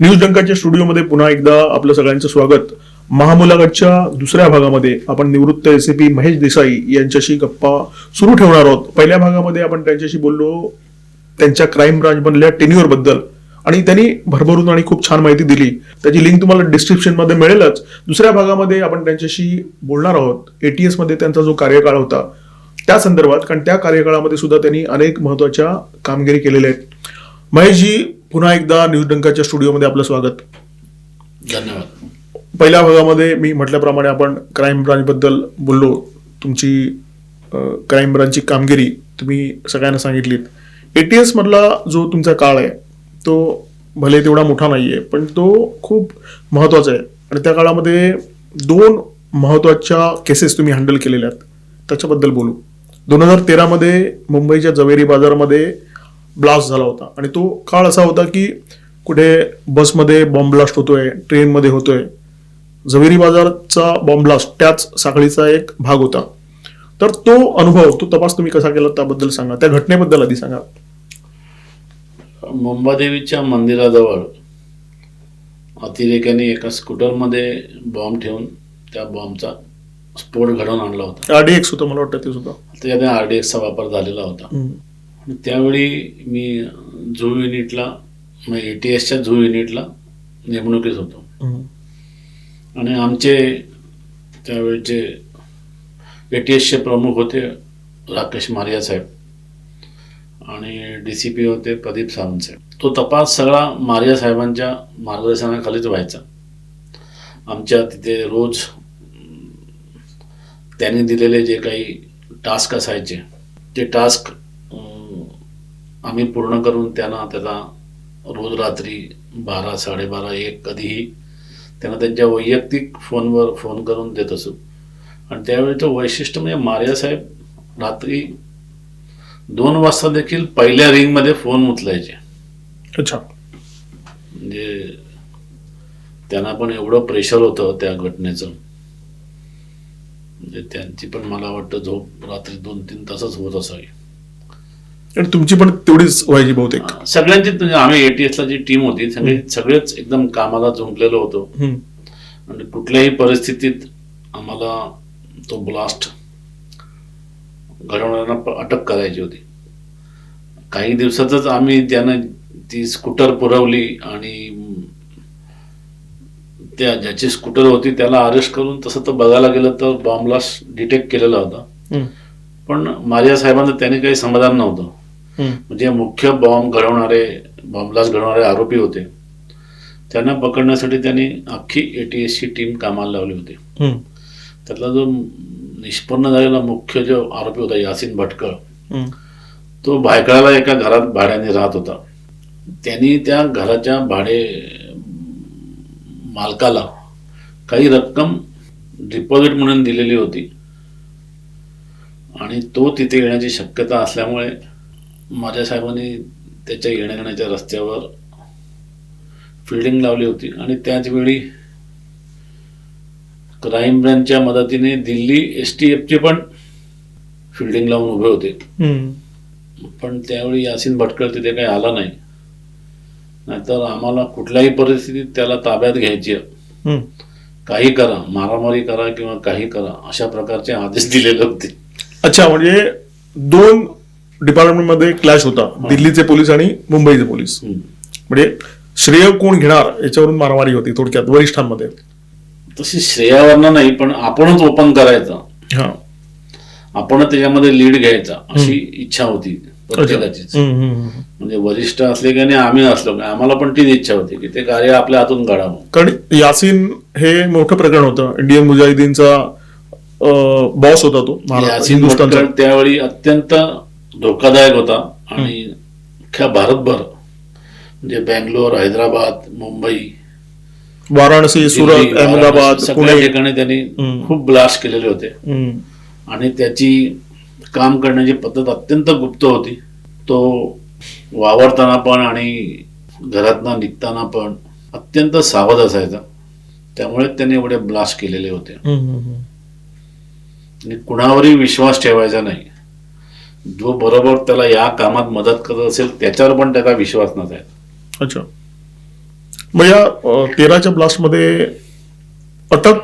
News डंकाच्या स्टुडिओमध्ये पुन्हा एकदा आपलं सगळ्यांचं स्वागत. महामुलागडच्या दुसऱ्या भागामध्ये आपण निवृत्त एसीपी महेश देसाई यांच्याशी गप्पा सुरू ठेवणार आहोत. पहिल्या भागामध्ये आपण त्यांच्याशी बोललो त्यांच्या क्राईम ब्रांच बनल्या टेन्युअरबद्दल. आणि त्यांनी भरभरून आणि खूप छान माहिती दिली. त्याची लिंक तुम्हाला डिस्क्रिप्शनमध्ये मिळेलच. दुसऱ्या भागामध्ये आपण त्यांच्याशी बोलणार आहोत. एटीएसमध्ये त्यांचा जो कार्यकाळ होता त्या संदर्भात कारण त्या कार्यकाळामध्ये सुद्धा त्यांनी अनेक महत्त्वाच्या कामगिरी केलेल्या आहेत. महेशजी पुन्हा एकदा न्यूज डंकाच्या स्टुडिओमध्ये आपलं स्वागत. धन्यवाद. पहिल्या भागामध्ये मी म्हटल्याप्रमाणे आपण क्राईम ब्रांच बद्दल बोललो. तुमची क्राईम ब्रांचची कामगिरी तुम्ही सगळ्यांना सांगितलीत. एटीएस मधला जो तुमचा काळ आहे तो भले तेवढा मोठा नाहीये पण तो खूप महत्त्वाचा आहे. आणि त्या काळामध्ये दोन महत्त्वाच्या केसेस तुम्ही हँडल केलेल्या आहेत. त्याच्याबद्दल बोलू. दोन हजार तेरामध्ये मुंबईच्या जवेरी बाजारमध्ये ब्लास्ट झाला होता. आणि तो काळ असा होता की कुठे बसमध्ये बॉम्ब ब्लास्ट होतोय ट्रेनमध्ये होतोय. झवेरी बाजारचा बॉम्ब ब्लास्ट त्याच साखळीचा एक भाग होता. तर तो अनुभव तो तपास तुम्ही कसा केला त्याबद्दल सांगा. त्या घटनेबद्दल आधी सांगा. मुंबादेवीच्या मंदिराजवळ अतिरेक्याने एका स्कूटरमध्ये बॉम्ब ठेवून त्या बॉम्बचा स्फोट घडवून आणला होता. आरडीएक्स होतं मला वाटतं ते सुद्धा. त्याच्याने आर डी एक्सचा वापर झालेला होता. त्यावेळी मी झू युनिटला ए टी एसच्या झू युनिटला नेमणुकीत होतो. आणि आमचे त्यावेळचे ए टी एसचे प्रमुख होते राकेश मारिया साहेब आणि डी सी पी होते प्रदीप सावंत साहेब. तो तपास सगळा मारिया साहेबांच्या मार्गदर्शनाखालीच व्हायचा. आमच्या तिथे रोज त्यांनी दिलेले जे काही टास्क असायचे ते टास्क आम्ही पूर्ण करून त्यांना त्याचा रोज रात्री बारा साडेबारा एक कधीही त्यांना त्यांच्या वैयक्तिक फोनवर फोन करून देत असू. आणि त्यावेळीचं वैशिष्ट्य म्हणजे मारिया साहेब रात्री दोन वाजता देखील पहिल्या रिंगमध्ये फोन उचलायचे. अच्छा. म्हणजे त्यांना पण एवढं प्रेशर होतं त्या घटनेचं. म्हणजे त्यांची पण मला वाटतं झोप रात्री दोन तीन तासच होत असावी. आणि तुमची पण तेवढीच व्हायची बहुतेक सगळ्यांची म्हणजे आम्ही एटीएसला जी टीम होती सगळी सगळेच एकदम कामाला जुंपलेलो होतो. आणि कुठल्याही परिस्थितीत आम्हाला तो ब्लास्ट घडवणाऱ्यांना अटक करायची होती काही दिवसातच आम्ही त्यानं ती स्कूटर पुरवली आणि त्या ज्याची स्कूटर होती त्याला अरेस्ट करून तसं तर बघायला गेलं तर बॉम्ब ब्लास्ट डिटेक्ट केलेला होता. पण मारिया साहेबांचं त्याने काही समाधान नव्हतं. म्हणजे मुख्य बॉम्ब घडवणारे बॉम्ब ब्लास्ट घडवणारे आरोपी होते. त्यांना पकडण्यासाठी त्यांनी अख्खी एटीएसची टीम कामाला लावली होती. त्यातला जो निष्पन्न झालेला मुख्य जो आरोपी होता यासिन भटकळ. तो भायखळ्याला एका घरात भाड्याने राहत होता. त्यांनी त्या घराच्या भाडे मालकाला काही रक्कम डिपॉझिट म्हणून दिलेली होती. आणि तो तिथे येण्याची शक्यता असल्यामुळे माझ्या साहेबांनी त्याच्या येण्याजाण्याच्या रस्त्यावर फिल्डिंग लावली होती. आणि त्याच वेळी क्राईम ब्रँचच्या मदतीने दिल्ली एस टी एफचे पण फिल्डिंग लावून उभे होते. पण त्यावेळी यासिन भटकळ तिथे काही आला नाही. नाहीतर आम्हाला कुठल्याही परिस्थितीत त्याला ताब्यात घ्यायची. काही करा मारामारी करा किंवा काही करा अशा प्रकारचे आदेश दिलेले होते. अच्छा म्हणजे दोन डिपार्टमेंटमध्ये क्लॅश होता. दिल्लीचे पोलीस आणि मुंबईचे पोलीस. म्हणजे श्रेय कोण घेणार याच्यावरून मारामारी होती थोडक्यात वरिष्ठांमध्ये. तशी श्रेयावरनं नाही पण आपणच ओपन करायचं. हा. आपणच त्याच्यामध्ये लीड घ्यायचा अशी इच्छा होती हम्म. म्हणजे वरिष्ठ असले की आणि आम्ही असलो की आम्हाला पण तीच इच्छा होती की ते कार्य आपल्या हातून घडावं. कारण यासिन हे मोठं प्रकरण होतं. इंडियन मुजाहिदीनचा बॉस होता तो यासिन त्यावेळी अत्यंत धोकादायक होता. आणि अख्ख्या भारतभर म्हणजे बँगलोर हैदराबाद मुंबई वाराणसी सुरत अहमदाबाद सगळ्या ठिकाणी त्यांनी. खूप ब्लास्ट केलेले होते. आणि त्याची काम करण्याची पद्धत अत्यंत गुप्त होती. तो वावरताना पण आणि घरातनं निघताना पण अत्यंत सावध असायचा. त्यामुळे त्याने एवढे ब्लास्ट केलेले होते. आणि कुणावरही विश्वास ठेवायचा नाही. जो बरोबर त्याला या कामात मदत करत असेल त्याच्यावर पण त्याचा विश्वास नसायचा. अच्छा. मग या तेराच्या ब्लास्टमध्ये अटक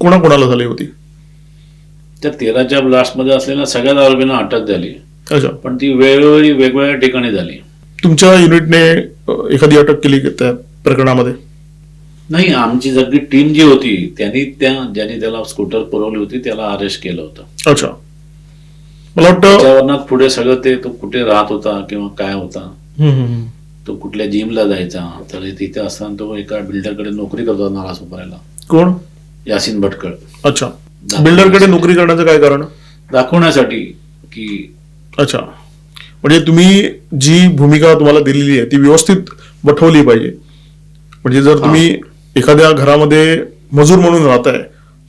कोणाकोणाला झाली होती? त्या तेराच्या ब्लास्टमध्ये असलेल्या सगळ्याच आरोपींना अटक झाली. अच्छा. पण ती वेळोवेळी वेगवेगळ्या ठिकाणी झाली. तुमच्या युनिटने एखादी अटक केली त्या प्रकरणामध्ये? नाही आमची सगळी टीम जी होती त्यांनी त्या ज्यांनी त्याला स्कूटर पुरवली होती त्याला अरेस्ट केलं होतं. अच्छा. मला वाटतं पुढे सगळं ते तो कुठे राहत होता किंवा काय होता. तो कुठल्या जिमला जायचा तर तिथे असताना तो एका बिल्डरकडे नोकरी करत नाला सुपाऱ्याला कोण? यासिन भटकळ. अच्छा. बिल्डरकडे नोकरी करण्याचं काय कारण? दाखवण्यासाठी की अच्छा. म्हणजे तुम्ही जी भूमिका तुम्हाला दिलेली आहे ती व्यवस्थित वठवली पाहिजे. म्हणजे जर तुम्ही एखाद्या घरामध्ये मजूर म्हणून राहताय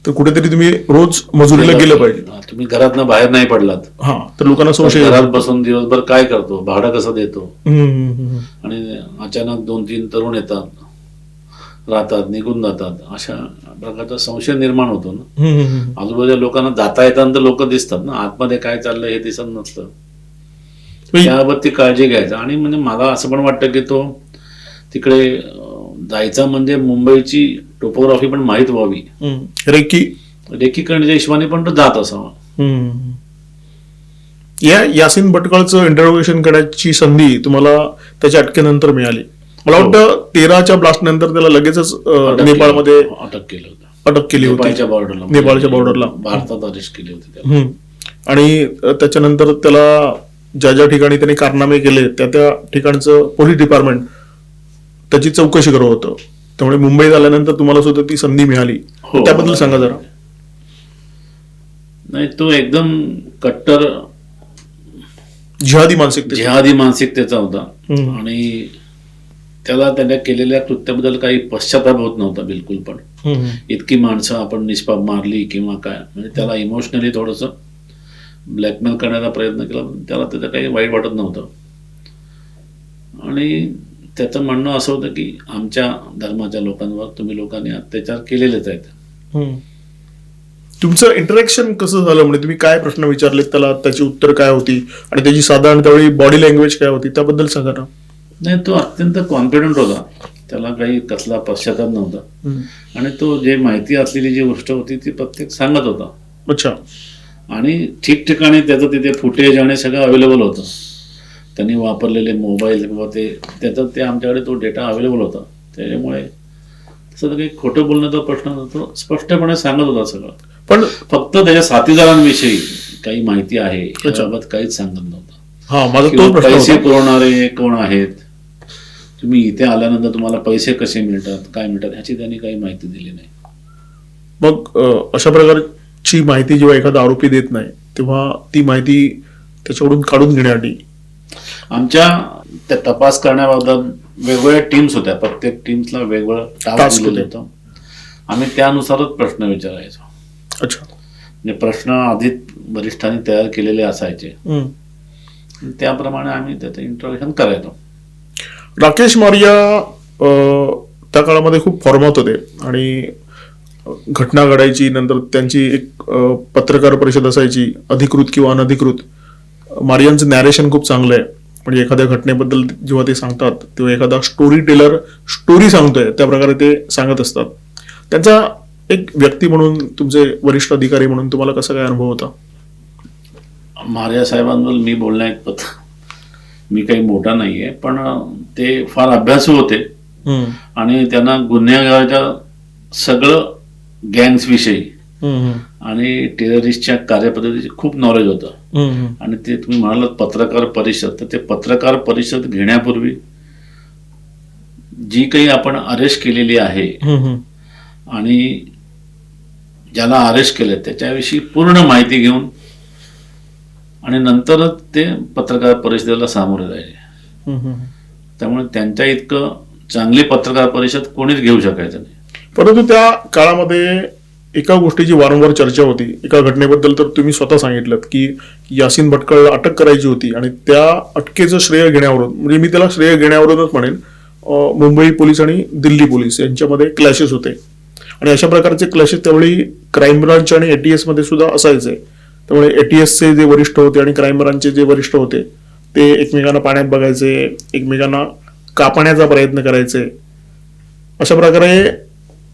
तर कुठेतरी तुम्ही रोज मजुरीला गेलं पाहिजे. हा, तुम्ही घरातनं बाहेर नाही पडलात. हा तर लोकांना संशय घरात बसून दिवसभर काय करतो? भाडं कसं देतो? हम्म, हम्म, हम्म. आणि अचानक दोन तीन तरुण येतात राहतात निघून जातात. अशा प्रकारचा संशय निर्माण होतो ना. हम्म, हम्म, हम्म. आजूबाजूच्या लोकांना जाता येताना तर लोक दिसतात ना. आतमध्ये काय चाललंय हे दिसत नसतं. म्हणजे- त्याबाबत काळजी घ्यायचं. आणि म्हणजे मला असं पण वाटतं की तो तिकडे अं, जायचा म्हणजे मुंबईची टोपोग्राफी पण माहीत व्हावी हम्म. रेकी रेखीकरणाच्या हिशोबाने पण तो जात असावा हम्म. या यासिन भटकळचं इंटरोगेशन करण्याची संधी तुम्हाला त्याच्या अटकेनंतर मिळाली मला हो. वाटतं तेराच्या ब्लास्ट नंतर त्याला लगेचच नेपाळमध्ये अटक केलं होतं अटक केली होती नेपाळच्या बॉर्डरला नेपाळच्या बॉर्डरला. भारतात अरेस्ट केली होती त्याला हम्म. आणि त्याच्यानंतर त्याला ज्या ज्या ठिकाणी त्यांनी कारनामे केले त्या त्या ठिकाणचं पोलीस डिपार्टमेंट त्याची चौकशी करत होतं त्यामुळे मुंबईत आल्यानंतर तुम्हाला सुद्धा ती संधी मिळाली. हो. त्याबद्दल सांगा जरा. नाही तो एकदम कट्टर जिहादी मानसिकते जिहादी मानसिकतेचा होता. हम्म. आणि त्याला त्याने केलेल्या कृत्याबद्दल काही पश्चाताप होत नव्हता बिलकुल पण. हम्म. इतकी माणसं आपण निष्पाप मारली किंवा काय. म्हणजे त्याला इमोशनली थोडंसं ब्लॅकमेल करण्याचा प्रयत्न केला पण त्याला त्याचं काही वाईट वाटत नव्हतं. आणि त्याचं म्हणणं असं होतं की आमच्या धर्माच्या लोकांवर तुम्ही लोकांनी अत्याचार केलेलेच आहेत. हम्म. तुमचं इंटरॅक्शन कसं झालं? म्हणजे तुम्ही काय प्रश्न विचारले त्याला त्याची उत्तर काय होती? आणि त्याची साधारण त्यावेळी बॉडी लँग्वेज काय होती? त्याबद्दल सांगा ना. नाही तो अत्यंत कॉन्फिडंट होता. त्याला काही कसला पश्चाताप नव्हता. आणि तो जे माहिती असलेली जी गोष्ट होती ती प्रत्येक सांगत होता. अच्छा. आणि ठिकठिकाणी त्याचं तिथे फुटेज आणि सगळं अवेलेबल होतं. त्यांनी वापरलेले मोबाईल किंवा ते त्याचा ते आमच्याकडे तो डेटा अवेलेबल होता. त्याच्यामुळे तसं काही खोटं बोलण्याचा प्रश्न नव्हता. स्पष्टपणे सांगत होता सगळं. पण फक्त त्याच्या साथीदारांविषयी काही माहिती आहे याबाबत काहीच सांगत नव्हता. हा पैसे पुरवणारे कोण आहेत? तुम्ही इथे आल्यानंतर तुम्हाला पैसे कसे मिळतात काय मिळतात ह्याची त्यांनी काही माहिती दिली नाही. मग अशा प्रकारची माहिती जेव्हा एखादा आरोपी देत नाही तेव्हा ती माहिती त्याच्याकडून काढून घेण्यासाठी आमच्या त्या तपास करण्याबाबत वेगवेगळ्या टीम्स होत्या. प्रत्येक टीम्सला वेगवेगळं टास्क दिलेलं होते. आम्ही त्यानुसारच प्रश्न विचारायचो. अच्छा. म्हणजे प्रश्न आधीच वरिष्ठांनी तयार केलेले असायचे. त्याप्रमाणे आम्ही त्याचं इंट्रोडक्शन करायचो. राकेश मारिया त्या काळामध्ये खूप फॉर्मात होते. आणि घटना घडायची नंतर त्यांची एक पत्रकार परिषद असायची अधिकृत किंवा अनधिकृत. मारियांचं नॅरेशन खूप चांगलं आहे. म्हणजे एखाद्या घटनेबद्दल जेव्हा ते सांगतात तेव्हा एखादा स्टोरी टेलर स्टोरी सांगतोय त्या प्रकारे ते सांगत असतात त्यांचा एक व्यक्ती म्हणून तुमचे वरिष्ठ अधिकारी म्हणून तुम्हाला कसा काय अनुभव होता मार्या साहेबांबद्दल मी बोलण्यात मी काही मोठा नाहीये पण ते फार अभ्यासू होते. आणि त्यांना गुन्हेगाराच्या सगळं गँग्स विषयी. आणि टेररिस्टच्या कार्यपद्धतीचे खूप नॉलेज होतं. आणि ते तुम्ही म्हणालात पत्रकार परिषद तर ते पत्रकार परिषद घेण्यापूर्वी जी काही आपण अरेस्ट केलेली आहे. आणि ज्याला अरेस्ट केलं त्याच्याविषयी पूर्ण माहिती घेऊन आणि नंतरच ते पत्रकार परिषदेला सामोरे जायचे. त्यामुळे त्यांच्या इतकं चांगली पत्रकार परिषद कोणीच घेऊ शकायचं नाही परंतु त्या काळामध्ये एका गोष्टीची वारंवार चर्चा होती. एका घटनेबद्दल तर तुम्ही स्वतः सांगितलं की यासिन भटकळला अटक करायची होती आणि त्या अटकेचं श्रेय घेण्यावरून म्हणजे मी त्याला श्रेय घेण्यावरूनच म्हणेन मुंबई पोलीस आणि दिल्ली पोलीस यांच्यामध्ये क्लॅशेस होते. आणि अशा प्रकारचे क्लॅशेस त्यावेळी क्राईम ब्रांच आणि एटीएसमध्ये सुद्धा असायचे. त्यामुळे एटीएसचे जे वरिष्ठ होते आणि क्राईम ब्रांचचे जे वरिष्ठ होते ते एकमेकांना पाण्यात बघायचे एकमेकांना कापण्याचा प्रयत्न करायचे. अशा प्रकारे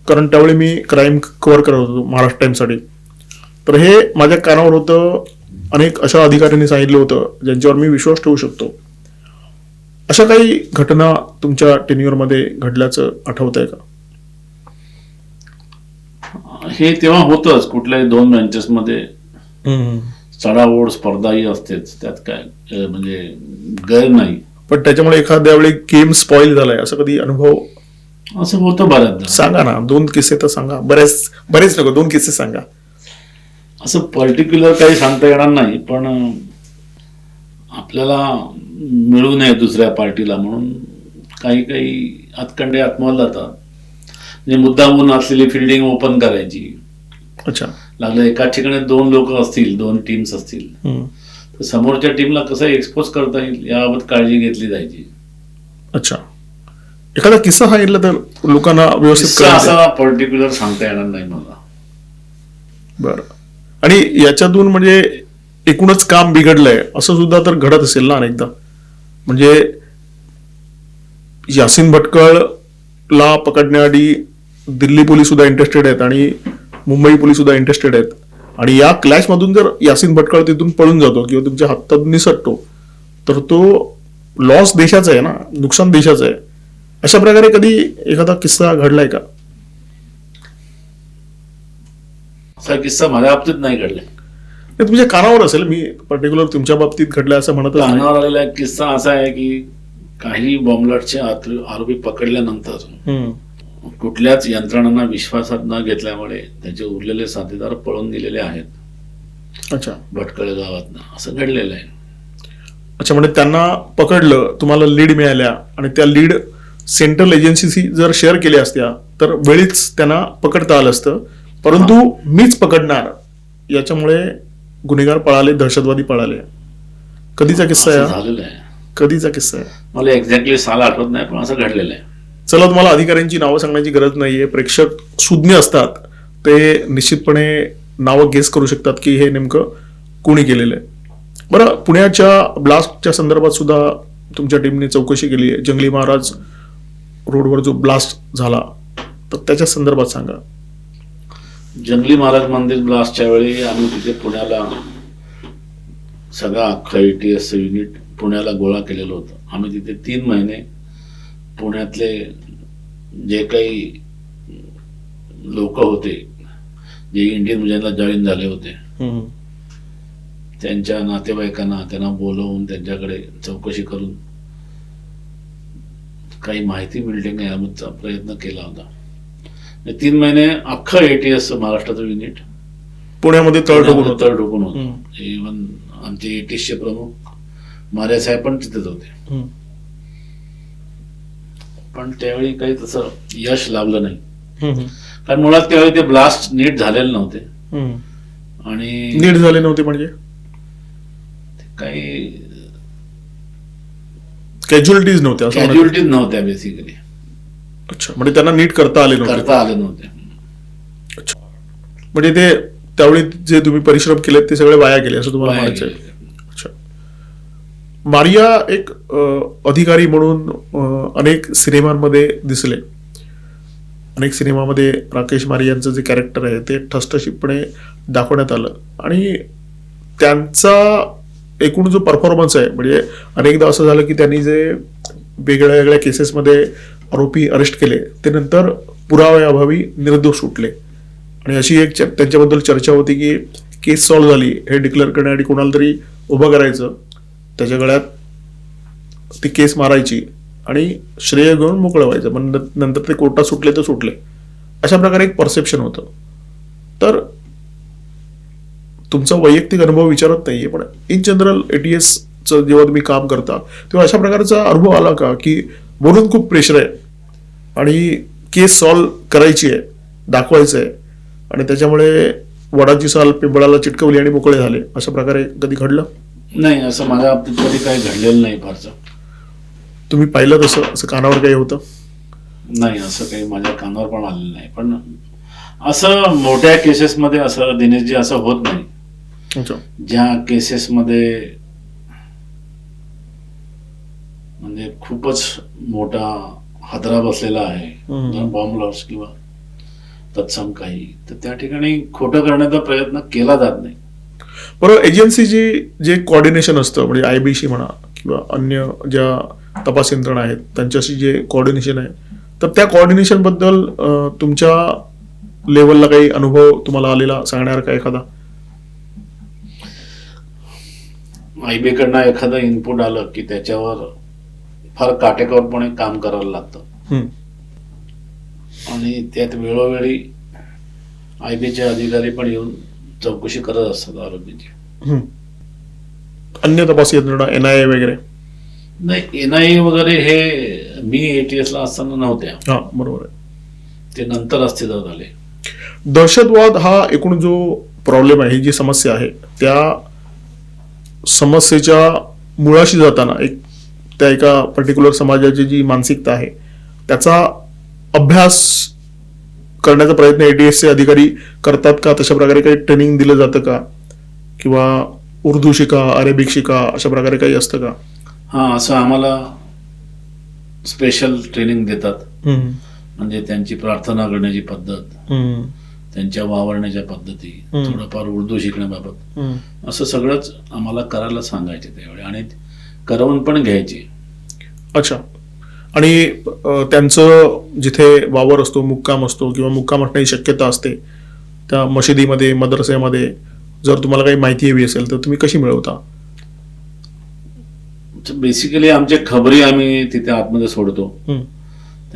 कारण त्यावेळी मी क्राईम कव्हर करत होतो महाराष्ट्र टाइम्ससाठी तर हे माझ्या कानावर होतं अनेक अशा अधिकाऱ्यांनी सांगितलं होतं ज्यांच्यावर मी विश्वास ठेवू शकतो. अशा काही घटना तुमच्या टेन्युअरमध्ये घडल्याचं आठवत आहे का? हे तेव्हा होतंच कुठल्याही दोन ब्रँचेसमध्ये चढाओढ स्पर्धाही असतेच त्यात काय म्हणजे गैर नाही. पण त्याच्यामुळे एखाद्या वेळी गेम स्पॉइल झालाय असं कधी अनुभव असं होतं बऱ्याचदा सांगा ना दोन किस्से तर सांगा. बरेच बरेच नको दोन किस्से सांगा. असं पर्टिक्युलर काही सांगता येणार नाही पण आपल्याला मिळू नये दुसऱ्या पार्टीला म्हणून काही काही हातखंडे आत्मवल जातात. म्हणजे मुद्दामून असलेली फिल्डिंग ओपन करायची. अच्छा. लागलं एका ठिकाणी दोन लोक असतील दोन टीम्स असतील. तर समोरच्या टीमला कसं एक्सपोज करता येईल याबाबत काळजी घेतली जायची. अच्छा. एखादा किस्सा सांगितला तर लोकांना व्यवस्थित असा पर्टिक्युलर सांगता येणार नाही मला. बर. आणि याच्यातून म्हणजे एकूणच काम बिघडलंय असं सुद्धा तर घडत असेल ना अनेकदा. म्हणजे यासिन भटकळला पकडण्याआधी दिल्ली पोलीस सुद्धा इंटरेस्टेड आहेत आणि मुंबई पोलीस सुद्धा इंटरेस्टेड आहेत. आणि या क्लॅश मधून जर यासिन भटकळ तिथून पळून जातो किंवा तुमच्या हातात निसटतो तर तो लॉस देशाचा आहे ना नुकसान देशाचं आहे. अशा प्रकारे कधी एखादा किस्सा घडलाय का? असा किस्सा माझ्या बाबतीत नाही घडलाय. तुमच्या कानावर असेल मी पर्टिक्युलर तुमच्या बाबतीत घडलं असं म्हणतच नाही. कानावर आलेला एक किस्सा असा आहे की काही बॉम्बलाटचे आत- आरोपी पकडल्यानंतर हम्म. कुठल्याच यंत्रणांना विश्वासात न घेतल्यामुळे त्याचे उरलेले साथीदार पळून गेलेले आहेत. अच्छा. भटकळ गावातनं. असं घडलेलं आहे. अच्छा म्हणजे त्यांना पकडलं तुम्हाला लीड मिळाल्या आणि त्या लीड सेंट्रल एजन्सीशी जर शेअर केल्या असत्या तर वेळीच त्यांना पकडता आलं असतं. परंतु मीच पकडणार याच्यामुळे गुन्हेगार पळाले दहशतवादी पळाले. कधीचा किस्सा आहे असं? झालेलं आहे. कधीचा किस्सा आहे मला एक्झॅक्टली साल आठवत नाही पण असं घडलेलं आहे. चला तुम्हाला अधिकाऱ्यांची नावं सांगण्याची गरज नाहीये. प्रेक्षक सुज्ञ असतात. ते निश्चितपणे नावं गेस करू शकतात की हे नेमकं कोणी केलेलं आहे. बरं पुण्याच्या ब्लास्टच्या संदर्भात सुद्धा तुमच्या टीमने चौकशी केली आहे. जंगली महाराज रोडवर जो ब्लास्ट झाला तर त्याच्या संदर्भात सांगा. जंगली महाराज मंदिर ब्लास्टच्या वेळी आम्ही तिथे पुण्याला सगळा अख्खा ए टी एस युनिट पुण्याला गोळा केलेलं होतं. आम्ही तिथे तीन महिने पुण्यातले जे काही लोक होते जे इंडियन मुजांना जॉईन झाले होते त्यांच्या नातेवाईकांना त्यांना बोलवून त्यांच्याकडे चौकशी करून काही माहिती का याबाबतचा प्रयत्न केला होता तीन महिने अख्खं एटीएस महाराष्ट्राचं युनिट पुण्यामध्ये तळ ठोकून होतं तळ ठोकून होतं. इव्हन आमचे एटीएसचे प्रमुख मारे साहेब पण तिथेच होते. पण त्यावेळी काही तसं यश लाभलं नाही. कारण मुळात त्यावेळी ते ब्लास्ट नीट झालेले नव्हते. आणि नीट झाले नव्हते म्हणजे काही कॅज्युअलिटीज नव्हत्या असं म्हणायचं. कॅज्युअलिटीज नव्हत्या बेसिकली अच्छा म्हणजे त्यांना नीट करता आले नव्हते. करता आले नव्हते. म्हणजे ते त्यावेळी जे तुम्ही परिश्रम केले ते सगळे वाया गेले असं तुम्हाला म्हणायचं गेले. अच्छा. मारिया एक अ, अधिकारी म्हणून अ, अनेक सिनेमांमध्ये दिसले. अनेक सिनेमामध्ये राकेश मारियांचं जे कॅरेक्टर आहे ते ठसठशीतपणे दाखवण्यात आलं. आणि त्यांचा एकूण जो परफॉर्मन्स आहे म्हणजे अनेकदा असं झालं की त्यांनी जे वेगळ्या वेगळ्या केसेसमध्ये आरोपी अरेस्ट केले ते नंतर पुराव्याअभावी निर्दोष सुटले आणि अशी एक च- त्यांच्याबद्दल चर्चा होती की केस सॉल्व्ह झाली हे डिक्लेअर करण्यासाठी कोणाला तरी उभं करायचं त्याच्या गळ्यात ती केस मारायची आणि श्रेय घेऊन मोकळं व्हायचं. पण नंतर ते कोर्टात सुटले तर सुटले. अशा प्रकारे एक परसेप्शन होतं. तर तुमचा वैयक्तिक अनुभव विचारत नाहीये पण इन जनरल एटीएसचं जेव्हा तुम्ही काम करता तेव्हा अशा प्रकारचा अनुभव आला का की बोलून खूप प्रेशर आहे आणि केस सॉल्व्ह करायची आहे दाखवायचं आहे आणि त्याच्यामुळे वडाची साल पिंपळाला चिटकवली आणि मोकळे झाले अशा प्रकारे कधी घडलं? नाही असं माझ्या बाबतीत कधी काही घडलेलं नाही फारसं. तुम्ही पाहिलं तसं असं कानावर काही होतं? नाही असं काही माझ्या कानावर पण आलेलं नाही पण असं मोठ्या केसेसमध्ये असं दिनेशजी असं होत नाही. ज्या केसेसमध्ये म्हणजे खूपच मोठा हादरा बसलेला आहे. बॉम्ब लॉस किंवा तत्सम काही तर त्या ठिकाणी खोटं करण्याचा प्रयत्न केला जात नाही. बरं एजन्सीची जे कॉर्डिनेशन असतं म्हणजे आय बी सी म्हणा किंवा अन्य ज्या तपास यंत्रणा आहेत त्यांच्याशी जे कॉर्डिनेशन आहे तर त्या coordination बद्दल अं, तुमच्या लेवलला काही अनुभव तुम्हाला आलेला सांगणार का एखादा? IB कडनं एखादं इनपुट आलं की त्याच्यावर फार काटेकोरपणे काम करायला लागतं. आणि त्यात वेळोवेळी आयबीचे अधिकारी पण येऊन चौकशी करत असतात आरोपीची. अन्य तपास यंत्रणा एन आय ए वगैरे? नाही एन आय वगैरे हे मी एटीएस ला असताना नव्हत्या. बरोबर ते नंतर अस्तित्वात आले. दहशतवाद हा एकूण जो प्रॉब्लेम आहे जी समस्या आहे त्या समस्येच्या मुळाशी जाताना एक त्या एका पर्टिक्युलर समाजाची जी मानसिकता आहे त्याचा अभ्यास करण्याचा प्रयत्न एटीएसचे अधिकारी करतात का? तशा प्रकारे काही ट्रेनिंग दिलं जातं का? किंवा उर्दू शिका अरेबिक शिका अशा प्रकारे काही असतं का? हा असं आम्हाला स्पेशल ट्रेनिंग देतात. म्हणजे त्यांची प्रार्थना करण्याची पद्धत. त्यांच्या वावरण्याच्या पद्धती. थोडंफार उर्दू शिकण्याबाबत. असं सगळंच आम्हाला करायला सांगायचे त्यावेळी आणि करवून पण घ्यायची अच्छा आणि त्यांचं जिथे वावर असतो मुक्काम असतो किंवा मुक्काम असण्याची शक्यता असते त्या मशिदीमध्ये मदरसेमध्ये जर तुम्हाला काही माहिती हवी असेल तर तुम्ही कशी मिळवता बेसिकली आमचे खबरी आम्ही तिथे आतमध्ये सोडतो.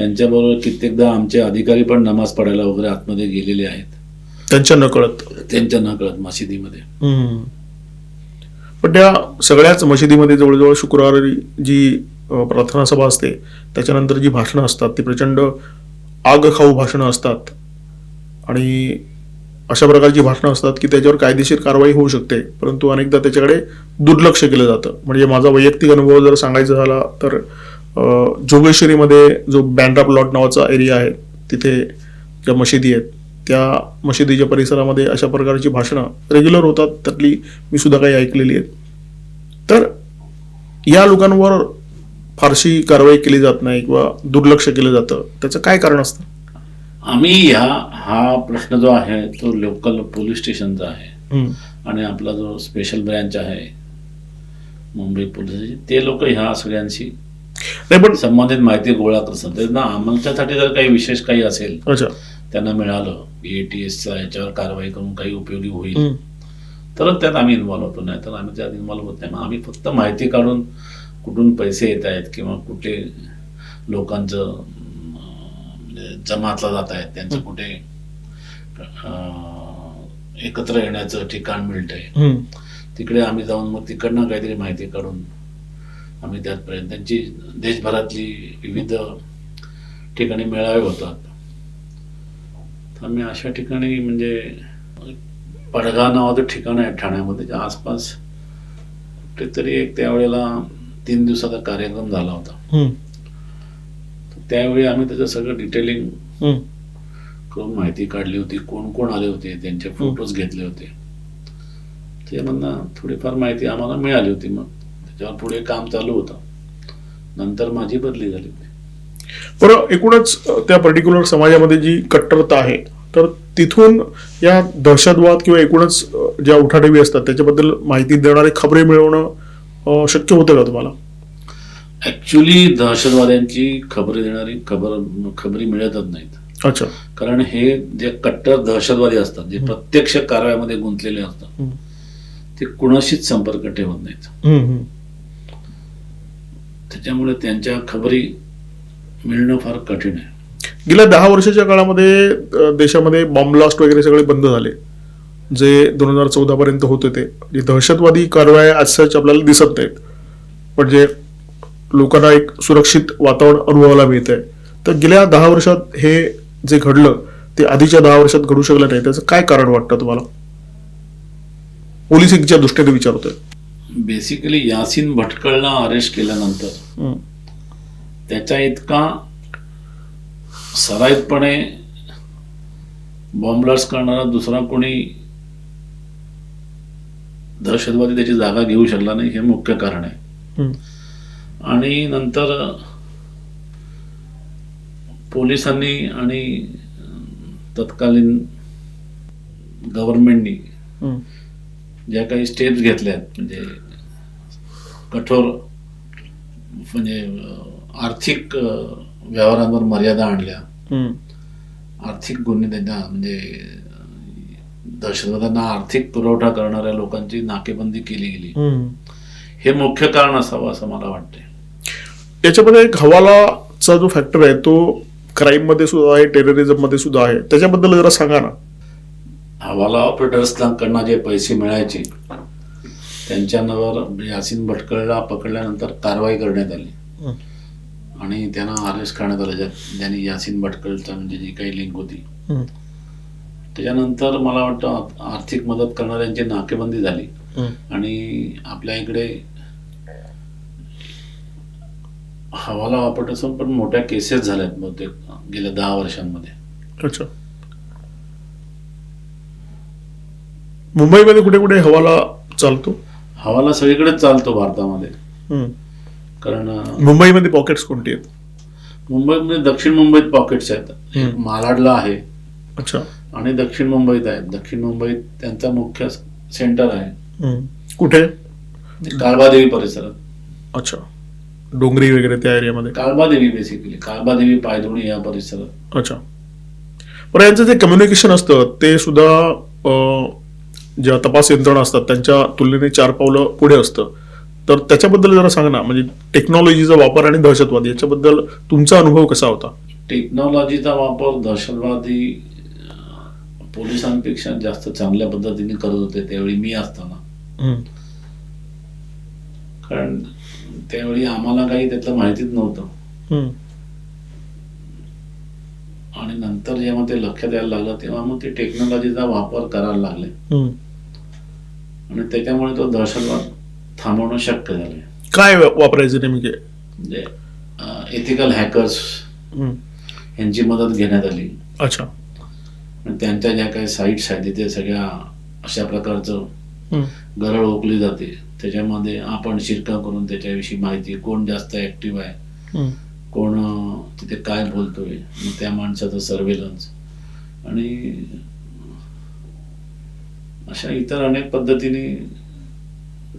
त्यांच्याबरोबर कित्येकदा आमचे अधिकारी पण नमाज पडायला वगैरे आतमध्ये गेलेले आहेत. त्यांच्या नकळत? त्यांच्या नकळत मशिदीमध्ये. पण त्या सगळ्याच मशिदीमध्ये जवळजवळ शुक्रवारी जी प्रार्थना सभा असते त्याच्यानंतर जी भाषणं असतात ती प्रचंड आग खाऊ भाषणं असतात. आणि अशा प्रकारची भाषणं असतात की त्याच्यावर कायदेशीर कारवाई होऊ शकते परंतु अनेकदा त्याच्याकडे दुर्लक्ष केलं जातं. म्हणजे माझा वैयक्तिक अनुभव जर सांगायचा झाला तर जोगेश्वरीमध्ये जो बँड्रा प्लॉट नावाचा एरिया आहे तिथे ज्या मशिदी आहेत त्या मशिदीच्या परिसरामध्ये अशा प्रकारची भाषणं रेग्युलर होतात त्यातली मी सुद्धा काही ऐकलेली आहेत. तर या लोकांवर फारशी कारवाई केली जात नाही किंवा दुर्लक्ष केलं जातं त्याचं काय कारण असतं? आम्ही ह्या हा प्रश्न जो आहे तो लोकल पोलीस स्टेशनचा आहे. आणि आपला जो स्पेशल ब्रँच आहे मुंबई पोलिसाची ते लोक ह्या सगळ्यांशी नाही पण संबंधित माहिती गोळा करत त्यांना आमच्यासाठी जर काही विशेष काही असेल अच्छा. त्यांना मिळालं एटीएसचा याच्यावर कारवाई करून काही उपयोगी होईल. तरच त्यात आम्ही इन्व्हॉल्व होतो नाही तर आम्ही त्यात इन्व्हॉल्व होत नाही. आम्ही फक्त माहिती काढून कुठून पैसे येत आहेत किंवा कुठे लोकांचं म्हणजे जमातला जात आहेत त्यांचं कुठे एकत्र येण्याचं ठिकाण मिळतंय. तिकडे आम्ही जाऊन मग तिकडनं काहीतरी माहिती काढून आम्ही त्यात प्रयत्न त्यांची देशभरातली विविध ठिकाणी मेळावे होतात. आम्ही अशा ठिकाणी म्हणजे पडगा नावाचं ठिकाण आहे ठाण्यामध्ये त्या आसपास कुठेतरी एक त्यावेळेला तीन दिवसाचा कार्यक्रम झाला होता. त्यावेळी आम्ही त्याचं सगळं डिटेलिंग. करून माहिती काढली होती. कोण कोण आले होते त्यांचे फोटोज घेतले होते. ते म्हणणं थोडीफार माहिती आम्हाला मिळाली होती मग. त्याच्यावर पुढे काम चालू होतं. नंतर माझी बदली झाली. बरं एकूणच त्या पर्टिक्युलर समाजामध्ये जी कट्टरता आहे तर तिथून या दहशतवाद किंवा एकूणच ज्या उठाठेवी असतात त्याच्याबद्दल माहिती देणारे खबरे मिळवणं शक्य होतं का तुम्हाला? ऍक्च्युली दहशतवाद्यांची खबरी देणारी खबर खबरी मिळतच नाहीत. अच्छा. कारण हे जे कट्टर दहशतवादी असतात जे प्रत्यक्ष कारवायामध्ये गुंतलेले असतात. ते कुणाशीच संपर्क ठेवत नाहीत. त्याच्यामुळे त्यांच्या खबरी मिळणं फार कठीण आहे. गेल्या दहा वर्षाच्या काळामध्ये देशामध्ये बॉम्ब ब्लास्ट वगैरे सगळे बंद झाले. जे दोन हजार चौदा पर्यंत होते ते. जे दहशतवादी कारवाया आज सच आपल्याला दिसत नाहीत. जे लोकांना एक सुरक्षित वातावरण अनुभवायला मिळत आहे तर गेल्या दहा वर्षात हे जे घडलं ते आधीच्या दहा वर्षात घडू शकलं नाही. त्याचं काय कारण वाटतं तुम्हाला? पोलिसिंगच्या दृष्टीने विचारतोय. बेसिकली यासिन भटकळला अरेस्ट केल्यानंतर. त्याच्या इतका सराईतपणे बॉम्बलास्ट करणारा दुसरा कोणी दहशतवादी त्याची जागा घेऊ शकला नाही हे मुख्य कारण आहे. आणि नंतर पोलिसांनी आणि तत्कालीन गव्हर्नमेंटनी. ज्या काही स्टेप्स घेतल्यात म्हणजे कठोर म्हणजे आर्थिक व्यवहारांवर मर्यादा आणल्या. आर्थिक गुन्हे त्यांना म्हणजे दहशतवाद्यांना आर्थिक पुरवठा करणाऱ्या लोकांची नाकेबंदी केली गेली. हे मुख्य कारण असावं असं मला वाटते याच्यामध्ये एक हवालाचा जो फॅक्टर आहे तो क्राईममध्ये सुद्धा आहे टेररिझममध्ये सुद्धा आहे. त्याच्याबद्दल जरा सांगा ना. हवाला ऑपरेटर्सकडनं जे पैसे मिळायचे त्यांच्यावर यासिन भटकळला पकडल्यानंतर कारवाई करण्यात आली. आणि त्यांना अरेस्ट करण्यात आलं ज्या- ज्यांनी यासिन भटकळचा म्हणजे जी काही लिंक होती. त्याच्यानंतर मला वाटतं आर्थिक मदत करणाऱ्यांची नाकेबंदी झाली. आणि आपल्या इकडे हवाला ऑपरेटर्स पण मोठ्या केसेस झाल्यात बहुतेक गेल्या दहा वर्षांमध्ये मुंबईमध्ये कुठे कुठे हवाला चालतो? हवाला सगळीकडेच चालतो भारतामध्ये. कारण मुंबईमध्ये पॉकेट्स कोणती आहेत? मुंबईमध्ये दक्षिण मुंबईत पॉकेट्स आहेत. मालाडला आहे. अच्छा. आणि दक्षिण मुंबईत आहेत. दक्षिण मुंबईत त्यांचा मुख्य सेंटर आहे. कुठे? काळबादेवी परिसरात. अच्छा. डोंगरी वगैरे त्या एरियामध्ये काळबादेवी बेसिकली काळबादेवी पायधुणी या परिसरात. अच्छा. बरं यांचं जे कम्युनिकेशन असतं ते सुद्धा ज्या तपास यंत्रणा असतात त्यांच्या तुलनेने चार पावलं पुढे असतं तर त्याच्याबद्दल जरा सांगा ना म्हणजे टेक्नॉलॉजीचा वापर आणि दहशतवाद याच्याबद्दल तुमचा अनुभव कसा होता टेक्नॉलॉजीचा वापर दहशतवादी पोलिसांपेक्षा जास्त चांगल्या पद्धतीने करत होते त्यावेळी मी असताना. कारण त्यावेळी आम्हाला काही त्यातलं माहितीच नव्हतं. आणि नंतर जेव्हा ते लक्षात यायला लागलं तेव्हा मग ते टेक्नॉलॉजीचा वापर करायला लागले. आणि त्याच्यामुळे तो दहशतवाद थांबवणं शक्य झाले काय वापरायचे नेमके म्हणजे एथिकल हॅकर्स. यांची मदत घेण्यात आली अच्छा आणि त्यांच्या ज्या काही साईट्स आहेत तिथे सगळ्या अशा प्रकारचं. गरळ ओकली जाते त्याच्यामध्ये आपण शिरकाव करून त्याच्याविषयी माहिती कोण जास्त ऍक्टिव्ह आहे. कोण तिथे काय बोलतोय त्या माणसाचं सर्वेलन्स आणि अशा इतर अनेक पद्धतीने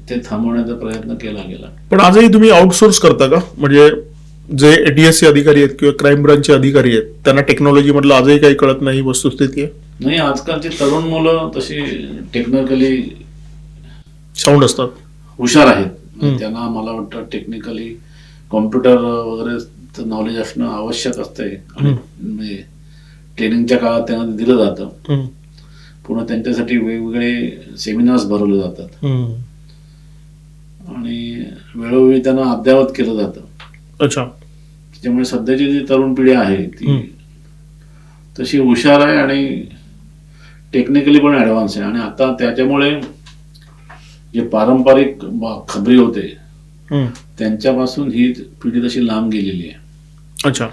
ते थांबवण्याचा प्रयत्न केला गेला. पण आजही तुम्ही आउटसोर्स करता का? म्हणजे जे एटीएसचे अधिकारी आहेत किंवा क्राईम ब्रांचचे अधिकारी आहेत त्यांना टेक्नॉलॉजी मधलं आजही काही कळत नाही वस्तुस्थिती आहे? नाही आजकालची तरुण मुलं तशी टेक्निकली साऊंड असतात. हुशार आहेत. त्यांना मला वाटतं टेक्निकली कॉम्प्युटर वगैरे नॉलेज असणं आवश्यक असतंय. आणि म्हणजे ट्रेनिंगच्या काळात त्यांना दिलं जातं. पुन्हा त्यांच्यासाठी वेगवेगळे सेमिनार्स भरवले जातात. आणि वेळोवेळी त्यांना अद्ययावत केलं जातं. अच्छा. त्याच्यामुळे सध्याची जी तरुण पिढी आहे ती. तशी हुशार आहे आणि टेक्निकली पण ॲडव्हान्स आहे. आणि आता त्याच्यामुळे जे पारंपरिक खबरी होते. त्यांच्यापासून ही पिढी तशी लांब गेलेली आहे. अच्छा.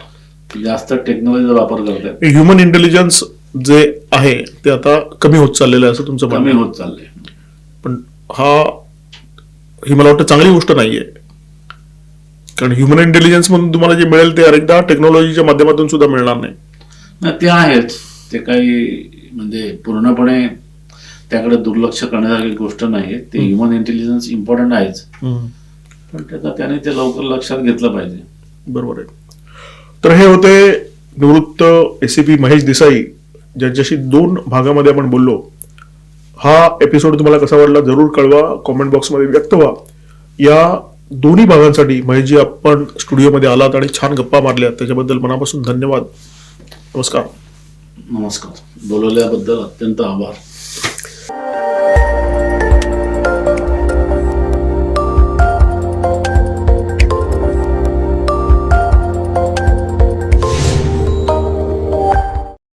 जास्त टेक्नॉलॉजीचा वापर करतात. ह्युमन इंटेलिजन्स जे आहे ते आता कमी होत चाललेलं आहे असं तुमचं कमी म्हणणं. होत चालले पण हा ही मला वाटतं चांगली गोष्ट नाहीये. कारण ह्युमन इंटेलिजन्स मधून तुम्हाला जे मिळेल ते अनेकदा टेक्नॉलॉजीच्या माध्यमातून सुद्धा मिळणार नाही. नाही, ते आहेच. ते काही म्हणजे पूर्णपणे त्याकडे दुर्लक्ष करण्यासारखी गोष्ट नाही ते ह्युमन इंटेलिजन्स इम्पॉर्टंट आहेच. पण त्याचा त्याने ते लवकर लक्षात घेतलं पाहिजे. बरोबर आहे. तर हे होते निवृत्त एसीपी महेश देसाई. ज्यांच्याशी दोन भागामध्ये आपण बोललो हा एपिसोड तुम्हाला कसा वाटला जरूर कळवा कॉमेंट बॉक्समध्ये व्यक्त व्हा. या दोन्ही भागांसाठी महेशजी आपण स्टुडिओमध्ये आलात आणि छान गप्पा मारल्यात. त्याच्याबद्दल मनापासून धन्यवाद. नमस्कार. नमस्कार. बोलवल्याबद्दल अत्यंत आभार.